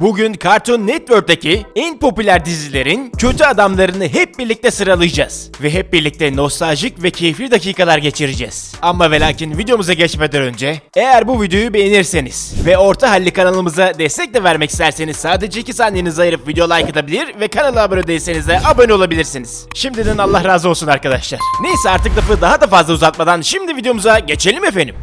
Bugün Cartoon Network'teki en popüler dizilerin kötü adamlarını hep birlikte sıralayacağız. Ve hep birlikte nostaljik ve keyifli dakikalar geçireceğiz. Ama ve lakin videomuza geçmeden önce eğer bu videoyu beğenirseniz ve orta halli kanalımıza destek de vermek isterseniz sadece 2 saniyenizi ayırıp video like atabilir ve kanala abone değilseniz de abone olabilirsiniz. Şimdiden Allah razı olsun arkadaşlar. Neyse artık lafı daha da fazla uzatmadan şimdi videomuza geçelim efendim.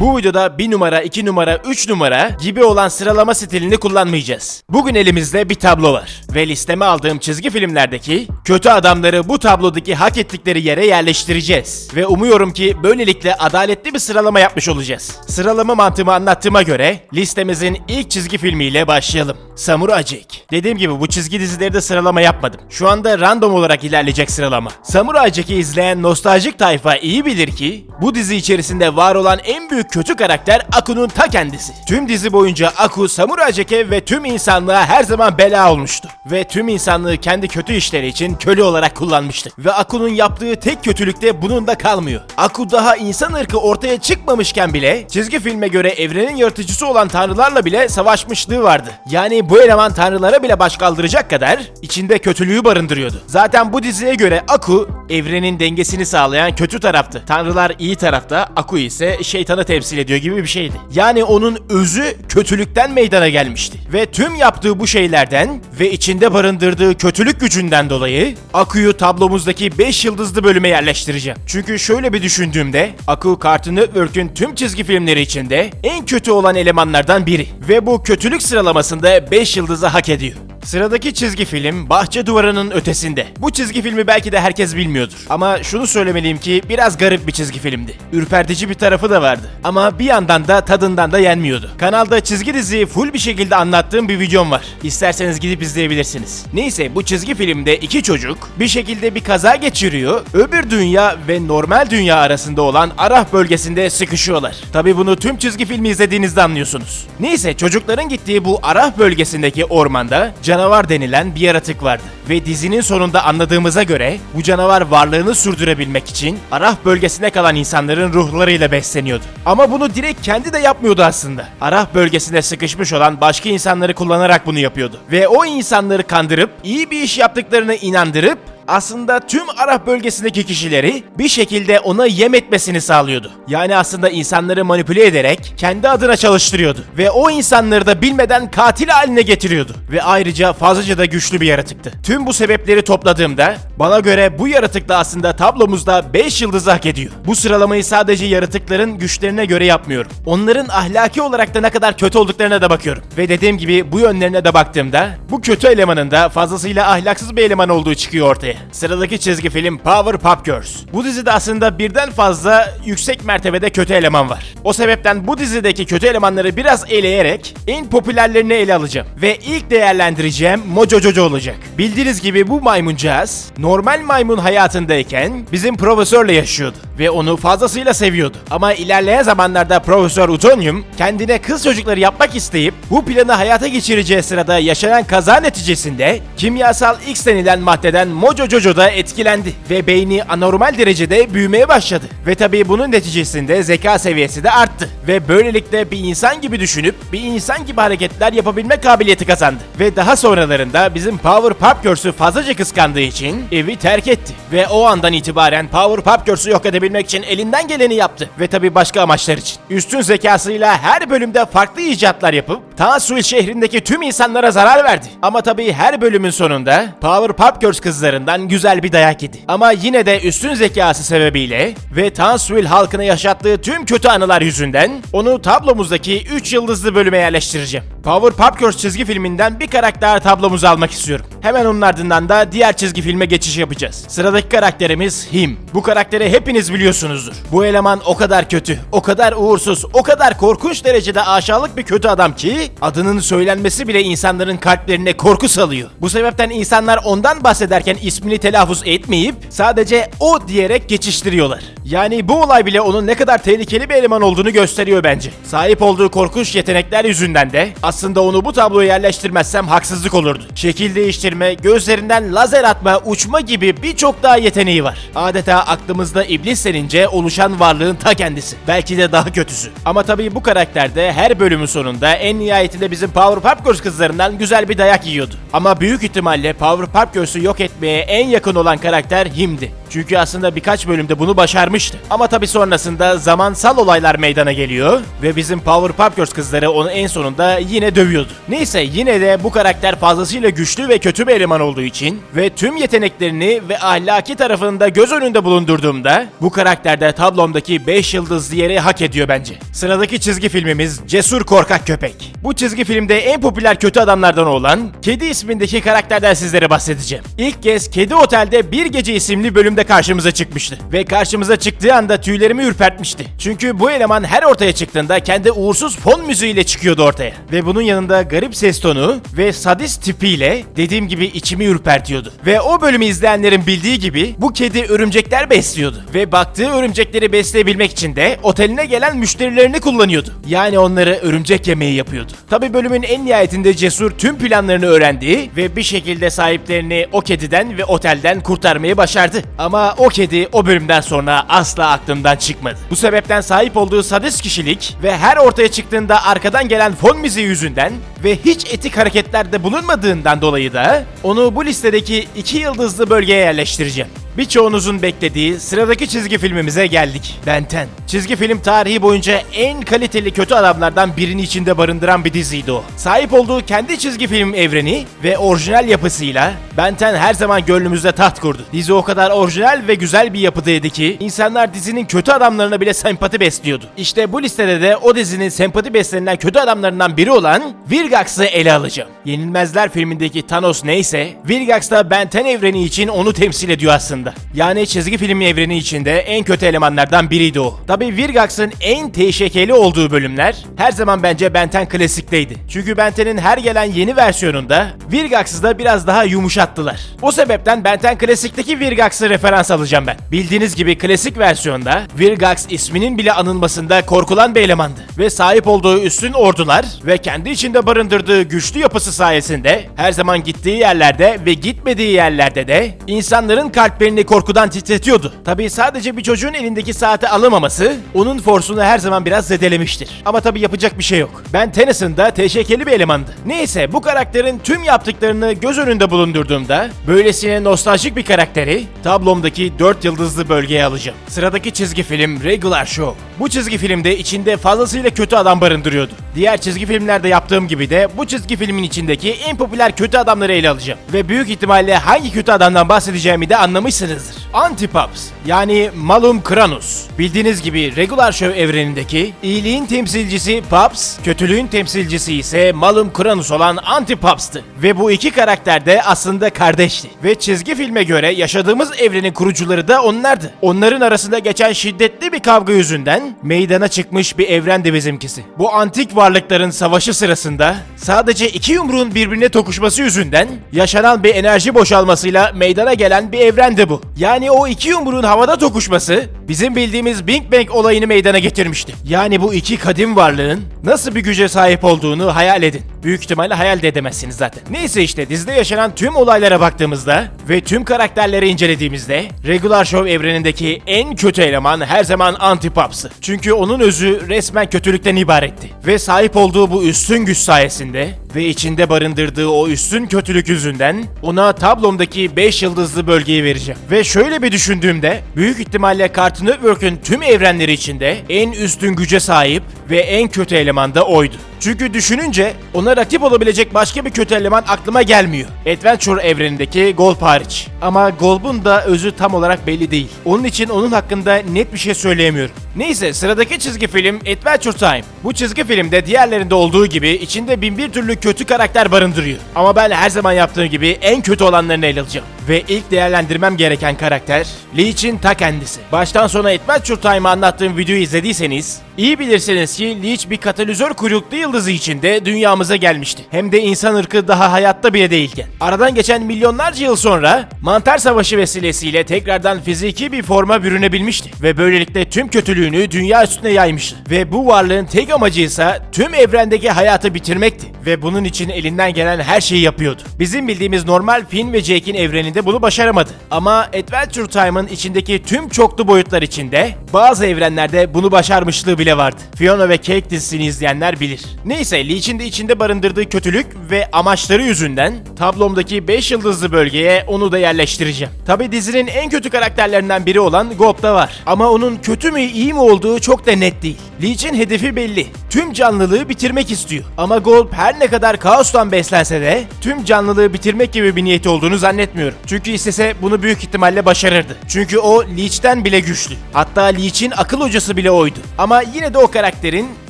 Bu videoda 1 numara, 2 numara, 3 numara gibi olan sıralama stilini kullanmayacağız. Bugün elimizde bir tablo var ve listeme aldığım çizgi filmlerdeki kötü adamları bu tablodaki hak ettikleri yere yerleştireceğiz. Ve umuyorum ki böylelikle adaletli bir sıralama yapmış olacağız. Sıralama mantığımı anlattığıma göre listemizin ilk çizgi filmiyle başlayalım. Samurai Jack. Dediğim gibi bu çizgi dizileri de sıralama yapmadım. Şu anda random olarak ilerleyecek sıralama. Samurai Jack'i izleyen nostaljik tayfa iyi bilir ki bu dizi içerisinde var olan en büyük kötü karakter Aku'nun ta kendisi. Tüm dizi boyunca Aku Samurai Jack'e ve tüm insanlığa her zaman bela olmuştu. Ve tüm insanlığı kendi kötü işleri için köle olarak kullanmıştı. Ve Aku'nun yaptığı tek kötülük de bunun da kalmıyor. Aku daha insan ırkı ortaya çıkmamışken bile çizgi filme göre evrenin yaratıcısı olan tanrılarla bile savaşmışlığı vardı. Yani bu eleman tanrılara bile baş kaldıracak kadar içinde kötülüğü barındırıyordu. Zaten bu diziye göre Aku evrenin dengesini sağlayan kötü taraftı. Tanrılar iyi tarafta, Aku ise şeytanı temsil ediyor gibi bir şeydi. Yani onun özü kötülükten meydana gelmişti. Ve tüm yaptığı bu şeylerden ve içinde barındırdığı kötülük gücünden dolayı Aku'yu tablomuzdaki 5 yıldızlı bölüme yerleştireceğim. Çünkü şöyle bir düşündüğümde Aku Cartoon Network'ün tüm çizgi filmleri içinde en kötü olan elemanlardan biri. Ve bu kötülük sıralamasında 5 yıldızı hak ediyor. Sıradaki çizgi film Bahçe Duvarı'nın Ötesinde. Bu çizgi filmi belki de herkes bilmiyordur. Ama şunu söylemeliyim ki biraz garip bir çizgi filmdi. Ürpertici bir tarafı da vardı. Ama bir yandan da tadından da yenmiyordu. Kanalda çizgi diziyi full bir şekilde anlattığım bir videom var. İsterseniz gidip izleyebilirsiniz. Neyse bu çizgi filmde iki çocuk bir şekilde bir kaza geçiriyor. Öbür dünya ve normal dünya arasında olan Araf bölgesinde sıkışıyorlar. Tabi bunu tüm çizgi filmi izlediğinizde anlıyorsunuz. Neyse çocukların gittiği bu Araf bölgesindeki ormanda canavar denilen bir yaratık vardı. Ve dizinin sonunda anladığımıza göre bu canavar varlığını sürdürebilmek için Araf bölgesine kalan insanların ruhlarıyla besleniyordu. Ama bunu direkt kendi de yapmıyordu aslında. Araf bölgesinde sıkışmış olan başka insanları kullanarak bunu yapıyordu. Ve o insanları kandırıp iyi bir iş yaptıklarını inandırıp aslında tüm Arap bölgesindeki kişileri bir şekilde ona yem etmesini sağlıyordu. Yani aslında insanları manipüle ederek kendi adına çalıştırıyordu. Ve o insanları da bilmeden katil haline getiriyordu. Ve ayrıca fazlaca da güçlü bir yaratıktı. Tüm bu sebepleri topladığımda bana göre bu yaratık da aslında tablomuzda 5 yıldızı hak ediyor. Bu sıralamayı sadece yaratıkların güçlerine göre yapmıyorum. Onların ahlaki olarak da ne kadar kötü olduklarına da bakıyorum. Ve dediğim gibi bu yönlerine de baktığımda bu kötü elemanın da fazlasıyla ahlaksız bir eleman olduğu çıkıyor ortaya. Sıradaki çizgi film Powerpuff Girls. Bu dizide aslında birden fazla yüksek mertebede kötü eleman var. O sebepten bu dizideki kötü elemanları biraz eleyerek en popülerlerini ele alacağım. Ve ilk değerlendireceğim Mojo Jojo olacak. Bildiğiniz gibi bu maymuncağız normal maymun hayatındayken bizim profesörle yaşıyordu. Ve onu fazlasıyla seviyordu. Ama ilerleyen zamanlarda Profesör Utonium kendine kız çocukları yapmak isteyip bu planı hayata geçireceği sırada yaşanan kaza neticesinde kimyasal X denilen maddeden Mojo Jojo da etkilendi ve beyni anormal derecede büyümeye başladı. Ve tabii bunun neticesinde zeka seviyesi de arttı. Ve böylelikle bir insan gibi düşünüp bir insan gibi hareketler yapabilme kabiliyeti kazandı. Ve daha sonralarında bizim Powerpuff Girls'ü fazlaca kıskandığı için evi terk etti. Ve o andan itibaren Powerpuff Girls'ü yok edebilmek için elinden geleni yaptı. Ve tabii başka amaçlar için. Üstün zekasıyla her bölümde farklı icatlar yapıp Tansuil şehrindeki tüm insanlara zarar verdi. Ama tabii her bölümün sonunda Powerpuff Girls kızlarından güzel bir dayak yedi. Ama yine de üstün zekası sebebiyle ve Tansville halkına yaşattığı tüm kötü anılar yüzünden onu tablomuzdaki 3 yıldızlı bölüme yerleştireceğim. Powerpuff Girls çizgi filminden bir karakter tablomuza almak istiyorum. Hemen onun ardından da diğer çizgi filme geçiş yapacağız. Sıradaki karakterimiz Him. Bu karakteri hepiniz biliyorsunuzdur. Bu eleman o kadar kötü, o kadar uğursuz, o kadar korkunç derecede aşağılık bir kötü adam ki adının söylenmesi bile insanların kalplerine korku salıyor. Bu sebepten insanlar ondan bahsederken ismini telaffuz etmeyip sadece o diyerek geçiştiriyorlar. Yani bu olay bile onun ne kadar tehlikeli bir eleman olduğunu gösteriyor bence. Sahip olduğu korkunç yetenekler yüzünden de Aslında onu bu tabloya yerleştirmezsem haksızlık olurdu. Şekil değiştirme, gözlerinden lazer atma, uçma gibi birçok daha yeteneği var. Adeta aklımızda iblis denince oluşan varlığın ta kendisi. Belki de daha kötüsü. Ama tabii bu karakterde her bölümün sonunda en nihayetinde bizim Powerpuff Girls kızlarından güzel bir dayak yiyordu. Ama büyük ihtimalle Powerpuff Girls'ü yok etmeye en yakın olan karakter Him'di. Çünkü aslında birkaç bölümde bunu başarmıştı. Ama tabii sonrasında zamansal olaylar meydana geliyor ve bizim Powerpuff Girls kızları onu en sonunda yine dövüyordu. Neyse yine de bu karakter fazlasıyla güçlü ve kötü bir eleman olduğu için ve tüm yeteneklerini ve ahlaki tarafını da göz önünde bulundurduğumda bu karakterde tablomdaki 5 yıldızlı yeri hak ediyor bence. Sıradaki çizgi filmimiz Cesur Korkak Köpek. Bu çizgi filmde en popüler kötü adamlardan olan Kedi ismindeki karakterden sizlere bahsedeceğim. İlk kez Kedi Otel'de Bir Gece isimli bölümde karşımıza çıkmıştı. Ve karşımıza çıktığı anda tüylerimi ürpertmişti. Çünkü bu eleman her ortaya çıktığında kendi uğursuz fon müziğiyle çıkıyordu ortaya. Ve bunun yanında garip ses tonu ve sadist tipiyle dediğim gibi içimi ürpertiyordu. Ve o bölümü izleyenlerin bildiği gibi bu kedi örümcekler besliyordu. Ve baktığı örümcekleri besleyebilmek için de oteline gelen müşterilerini kullanıyordu. Yani onları örümcek yemeği yapıyordu. Tabi bölümün en nihayetinde Cesur tüm planlarını öğrendi ve bir şekilde sahiplerini o kediden ve otelden kurtarmayı başardı. Ama o kedi o bölümden sonra asla aklımdan çıkmadı. Bu sebepten sahip olduğu sadist kişilik ve her ortaya çıktığında arkadan gelen fon müziği yüzünden ve hiç etik hareketlerde bulunmadığından dolayı da onu bu listedeki iki yıldızlı bölgeye yerleştireceğim. Birçoğunuzun beklediği sıradaki çizgi filmimize geldik. Ben 10. Çizgi film tarihi boyunca en kaliteli kötü adamlardan birini içinde barındıran bir diziydi o. Sahip olduğu kendi çizgi film evreni ve orijinal yapısıyla Ben 10 her zaman gönlümüzde taht kurdu. Dizi o kadar orijinal ve güzel bir yapıdaydı ki insanlar dizinin kötü adamlarına bile sempati besliyordu. İşte bu listede de o dizinin sempati beslenilen kötü adamlarından biri olan Vilgax'ı ele alacağım. Yenilmezler filmindeki Thanos neyse, Vilgax da Ben 10 evreni için onu temsil ediyor aslında. Yani çizgi film evreni içinde en kötü elemanlardan biriydi o. Tabi Virgax'ın en teşekkeli olduğu bölümler her zaman bence Ben 10 klasikteydi. Çünkü Ben 10'in her gelen yeni versiyonunda Virgax'ı da biraz daha yumuşattılar. O sebepten Ben 10 klasikteki Virgax'ı referans alacağım ben. Bildiğiniz gibi klasik versiyonda Virgax isminin bile anılmasında korkulan bir elemandı. Ve sahip olduğu üstün ordular ve kendi içinde barındırdığı güçlü yapısı sayesinde her zaman gittiği yerlerde ve gitmediği yerlerde de insanların kalplerini korkudan titretiyordu. Tabii sadece bir çocuğun elindeki saati alamaması onun forsunu her zaman biraz zedelemiştir. Ama tabii yapacak bir şey yok. Ben Tennyson'da da teşekkeli bir elemandı. Neyse bu karakterin tüm yaptıklarını göz önünde bulundurduğumda böylesine nostaljik bir karakteri tablomdaki 4 yıldızlı bölgeye alacağım. Sıradaki çizgi film Regular Show. Bu çizgi filmde içinde fazlasıyla kötü adam barındırıyordu. Diğer çizgi filmlerde yaptığım gibi de bu çizgi filmin içindeki en popüler kötü adamları ele alacağım. Ve büyük ihtimalle hangi kötü adamdan bahsedeceğimi de anlamışsınızdır. Antipops yani Malum Kranus. Bildiğiniz gibi Regular Show evrenindeki iyiliğin temsilcisi Pops, kötülüğün temsilcisi ise Malum Kranus olan Antipops'tı. Ve bu iki karakter de aslında kardeşti. Ve çizgi filme göre yaşadığımız evrenin kurucuları da onlardı. Onların arasında geçen şiddetli bir kavga yüzünden meydana çıkmış bir evrendi bizimkisi. Bu antik varlıkların savaşı sırasında sadece iki yumruğun birbirine tokuşması yüzünden yaşanan bir enerji boşalmasıyla meydana gelen bir evrendi bu. Yani o iki yumruğun havada tokuşması bizim bildiğimiz Big Bang olayını meydana getirmişti. Yani bu iki kadim varlığın nasıl bir güce sahip olduğunu hayal edin. Büyük ihtimalle hayal de edemezsiniz zaten. Neyse işte dizide yaşanan tüm olaylara baktığımızda ve tüm karakterleri incelediğimizde Regular Show evrenindeki en kötü eleman her zaman Antipops'ı. Çünkü onun özü resmen kötülükten ibaretti. Ve sahip olduğu bu üstün güç sayesinde ve içinde barındırdığı o üstün kötülük yüzünden ona tablomdaki 5 yıldızlı bölgeyi vereceğim. Ve şöyle bir düşündüğümde büyük ihtimalle Cartoon Network'ün tüm evrenleri içinde en üstün güce sahip ve en kötü eleman da oydu. Çünkü düşününce ona rakip olabilecek başka bir kötü eleman aklıma gelmiyor. Adventure evrenindeki Golb hariç. Ama Golb'un da özü tam olarak belli değil. Onun için onun hakkında net bir şey söyleyemiyorum. Neyse sıradaki çizgi film Adventure Time. Bu çizgi filmde diğerlerinde olduğu gibi içinde bin bir türlü kötü karakter barındırıyor. Ama ben her zaman yaptığım gibi en kötü olanlarını ele alacağım. Ve ilk değerlendirmem gereken karakter Leech'in ta kendisi. Baştan sona Adventure Time'ı anlattığım videoyu izlediyseniz iyi bilirsiniz ki Leech bir katalizör kuyruklu yıldızı içinde dünyamıza gelmişti. Hem de insan ırkı daha hayatta bile değilken. Aradan geçen milyonlarca yıl sonra mantar savaşı vesilesiyle tekrardan fiziki bir forma bürünebilmişti. Ve böylelikle tüm kötülüğünü dünya üstüne yaymıştı. Ve bu varlığın tek amacı ise tüm evrendeki hayatı bitirmekti. Ve bunun için elinden gelen her şeyi yapıyordu. Bizim bildiğimiz normal Finn ve Jake'in evreninde bunu başaramadı. Ama Adventure Time'ın içindeki tüm çoklu boyutlar içinde bazı evrenlerde bunu başarmışlığı bile vardı. Fiona ve Cake dizisini izleyenler bilir. Neyse Leech'in de içinde barındırdığı kötülük ve amaçları yüzünden tablomdaki 5 yıldızlı bölgeye onu da yerleştireceğim. Tabi dizinin en kötü karakterlerinden biri olan Gob da var. Ama onun kötü mü iyi mi olduğu çok da net değil. Leech'in hedefi belli. Tüm canlılığı bitirmek istiyor. Ama Golb her ne kadar kaostan beslense de tüm canlılığı bitirmek gibi bir niyeti olduğunu zannetmiyorum. Çünkü istese bunu büyük ihtimalle başarırdı. Çünkü o Leech'ten bile güçlü. Hatta Leech'in akıl hocası bile oydu. Ama yine de o karakterin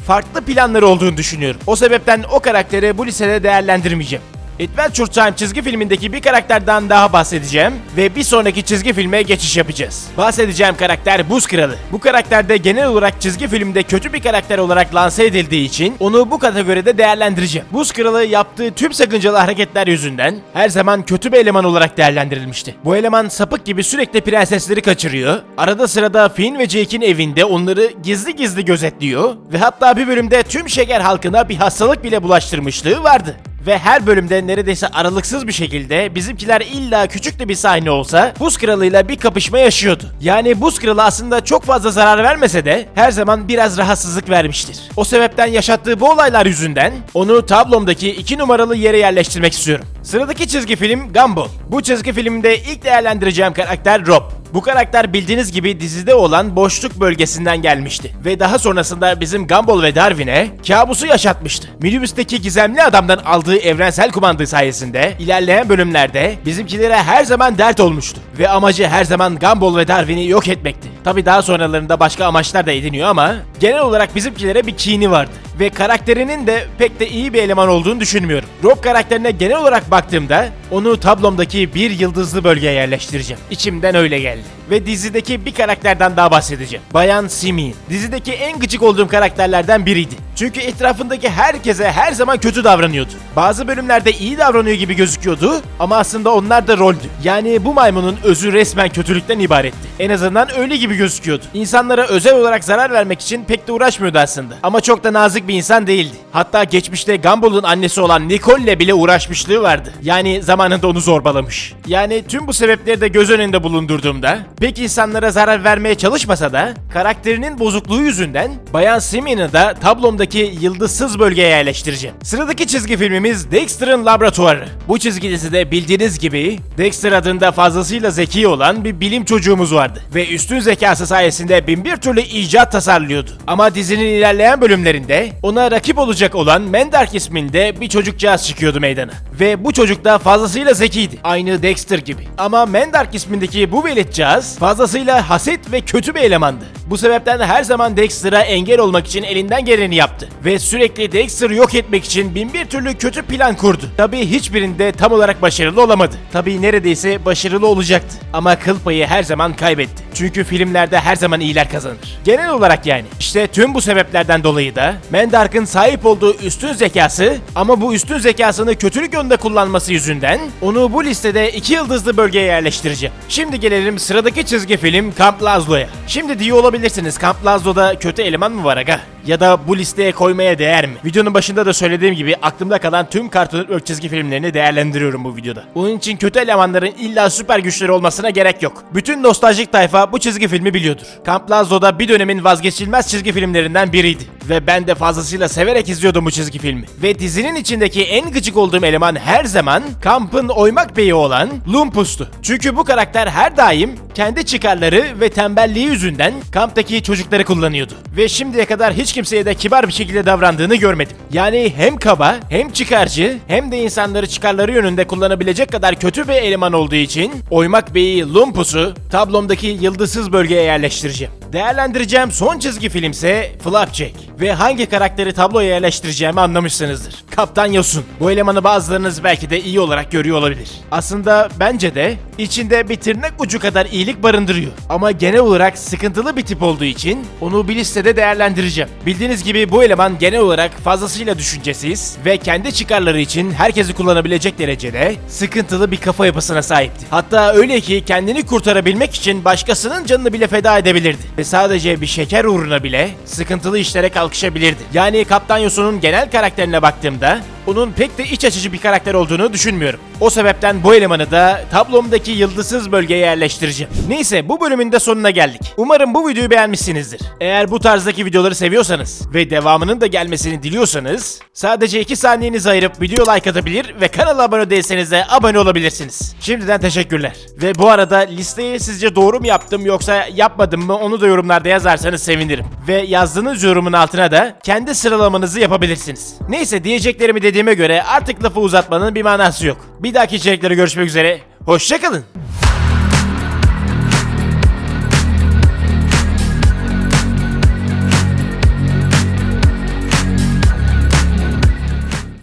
farklı planları olduğunu düşünüyorum. O sebepten o karakteri bu lisede değerlendirmeyeceğim. Adventure Time çizgi filmindeki bir karakterden daha bahsedeceğim ve bir sonraki çizgi filme geçiş yapacağız. Bahsedeceğim karakter Buz Kralı. Bu karakterde genel olarak çizgi filmde kötü bir karakter olarak lanse edildiği için onu bu kategoride değerlendireceğim. Buz Kralı yaptığı tüm sakıncalı hareketler yüzünden her zaman kötü bir eleman olarak değerlendirilmişti. Bu eleman sapık gibi sürekli prensesleri kaçırıyor. Arada sırada Finn ve Jake'in evinde onları gizli gizli gözetliyor ve hatta bir bölümde tüm şeker halkına bir hastalık bile bulaştırmışlığı vardı. Ve her bölümde neredeyse aralıksız bir şekilde bizimkiler illa küçük de bir sahne olsa Buz Kralı'yla bir kapışma yaşıyordu. Yani Buz Kralı aslında çok fazla zarar vermese de her zaman biraz rahatsızlık vermiştir. O sebepten yaşattığı bu olaylar yüzünden onu tablomdaki 2 numaralı yere yerleştirmek istiyorum. Sıradaki çizgi film Gumball. Bu çizgi filmde ilk değerlendireceğim karakter Rob. Bu karakter bildiğiniz gibi dizide olan boşluk bölgesinden gelmişti. Ve daha sonrasında bizim Gumball ve Darwin'e kabusu yaşatmıştı. Minibüsteki gizemli adamdan aldığı evrensel kumanda sayesinde ilerleyen bölümlerde bizimkilere her zaman dert olmuştu. Ve amacı her zaman Gumball ve Darwin'i yok etmekti. Tabi daha sonralarında başka amaçlar da ediniyor ama genel olarak bizimkilere bir kini vardı. Ve karakterinin de pek de iyi bir eleman olduğunu düşünmüyorum. Rob karakterine genel olarak baktığımda onu tablomdaki bir yıldızlı bölgeye yerleştireceğim. İçimden öyle geldi. Ve dizideki bir karakterden daha bahsedeceğim. Bayan Simi. Dizideki en gıcık olduğum karakterlerden biriydi. Çünkü etrafındaki herkese her zaman kötü davranıyordu. Bazı bölümlerde iyi davranıyor gibi gözüküyordu ama aslında onlar da roldü. Yani bu maymunun özü resmen kötülükten ibaretti. En azından öyle gibi gözüküyordu. İnsanlara özel olarak zarar vermek için pek de uğraşmıyordu aslında. Ama çok da nazik bir insan değildi. Hatta geçmişte Gumball'ın annesi olan Nicole'le bile uğraşmışlığı vardı. Yani zamanında onu zorbalamış. Yani tüm bu sebepleri de göz önünde bulundurduğumda pek insanlara zarar vermeye çalışmasa da karakterinin bozukluğu yüzünden Bayan Simon'ı da tablomdaki yıldızsız bölgeye yerleştireceğim. Sıradaki çizgi filmimiz Dexter'ın Laboratuvarı. Bu çizgi dizide bildiğiniz gibi Dexter adında fazlasıyla zeki olan bir bilim çocuğumuz vardı. Ve üstün zekası sayesinde binbir türlü icat tasarlıyordu. Ama dizinin ilerleyen bölümlerinde ona rakip olacak olan Mendark isminde bir çocukcağız çıkıyordu meydana. Ve bu çocuk da fazlasıyla zekiydi. Aynı Dexter gibi. Ama Mendark ismindeki bu veletcağız fazlasıyla haset ve kötü bir elemandı. Bu sebepten her zaman Dexter'a engel olmak için elinden geleni yaptı. Ve sürekli Dexter'ı yok etmek için bin bir türlü kötü plan kurdu. Tabi hiçbirinde tam olarak başarılı olamadı. Tabi neredeyse başarılı olacaktı. Ama kıl payı her zaman kaybetti. Çünkü filmlerde her zaman iyiler kazanır. Genel olarak yani. İşte tüm bu sebeplerden dolayı da Mendark'ın sahip olduğu üstün zekası ama bu üstün zekasını kötülük yönde kullanması yüzünden onu bu listede iki yıldızlı bölgeye yerleştireceğim. Şimdi gelelim sıradaki çizgi film Camp Lazlo'ya. Şimdi diyor olabilirsiniz Camp Lazlo'da kötü eleman mı var aga? Ya da bu listeye koymaya değer mi? Videonun başında da söylediğim gibi aklımda kalan tüm Cartoon Network çizgi filmlerini değerlendiriyorum bu videoda. Bunun için kötü elemanların illa süper güçleri olmasına gerek yok. Bütün nostaljik tayfa bu çizgi filmi biliyordur. Camp Lazlo'da bir dönemin vazgeçilmez çizgi filmlerinden biriydi. Ve ben de fazlasıyla severek izliyordum bu çizgi filmi. Ve dizinin içindeki en gıcık olduğum eleman her zaman kampın oymak beyi olan Lumpus'tu. Çünkü bu karakter her daim kendi çıkarları ve tembelliği yüzünden kamptaki çocukları kullanıyordu. Ve şimdiye kadar hiç kimseye de kibar bir şekilde davrandığını görmedim. Yani hem kaba, hem çıkarcı, hem de insanları çıkarları yönünde kullanabilecek kadar kötü bir eleman olduğu için Oymak Bey'i Lumpus'u tablomdaki yıldızsız bölgeye yerleştireceğim. Değerlendireceğim son çizgi filmse Flapjack. Ve hangi karakteri tabloya yerleştireceğimi anlamışsınızdır. Kaptan Yosun. Bu elemanı bazılarınız belki de iyi olarak görüyor olabilir. Aslında bence de içinde bir tırnak ucu kadar iyilik barındırıyor. Ama genel olarak sıkıntılı bir tip olduğu için onu bir listede değerlendireceğim. Bildiğiniz gibi bu eleman genel olarak fazlasıyla düşüncesiz ve kendi çıkarları için herkesi kullanabilecek derecede sıkıntılı bir kafa yapısına sahipti. Hatta öyle ki kendini kurtarabilmek için başkasının canını bile feda edebilirdi. Ve sadece bir şeker uğruna bile sıkıntılı işlere kalkışabilirdi. Yani Kaptan Yosun'un genel karakterine baktığımda onun pek de iç açıcı bir karakter olduğunu düşünmüyorum. O sebepten bu elemanı da tablomdaki yıldızsız bölgeye yerleştireceğim. Neyse bu bölümün de sonuna geldik. Umarım bu videoyu beğenmişsinizdir. Eğer bu tarzdaki videoları seviyorsanız ve devamının da gelmesini diliyorsanız sadece 2 saniyenizi ayırıp video like atabilir ve kanala abone değilseniz de abone olabilirsiniz. Şimdiden teşekkürler. Ve bu arada listeyi sizce doğru mu yaptım yoksa yapmadım mı onu da yorumlarda yazarsanız sevinirim. Ve yazdığınız yorumun altına da kendi sıralamanızı yapabilirsiniz. Neyse diyeceklerimi dediğime göre artık lafı uzatmanın bir manası yok. Bir dahaki içeriklere görüşmek üzere. Hoşçakalın.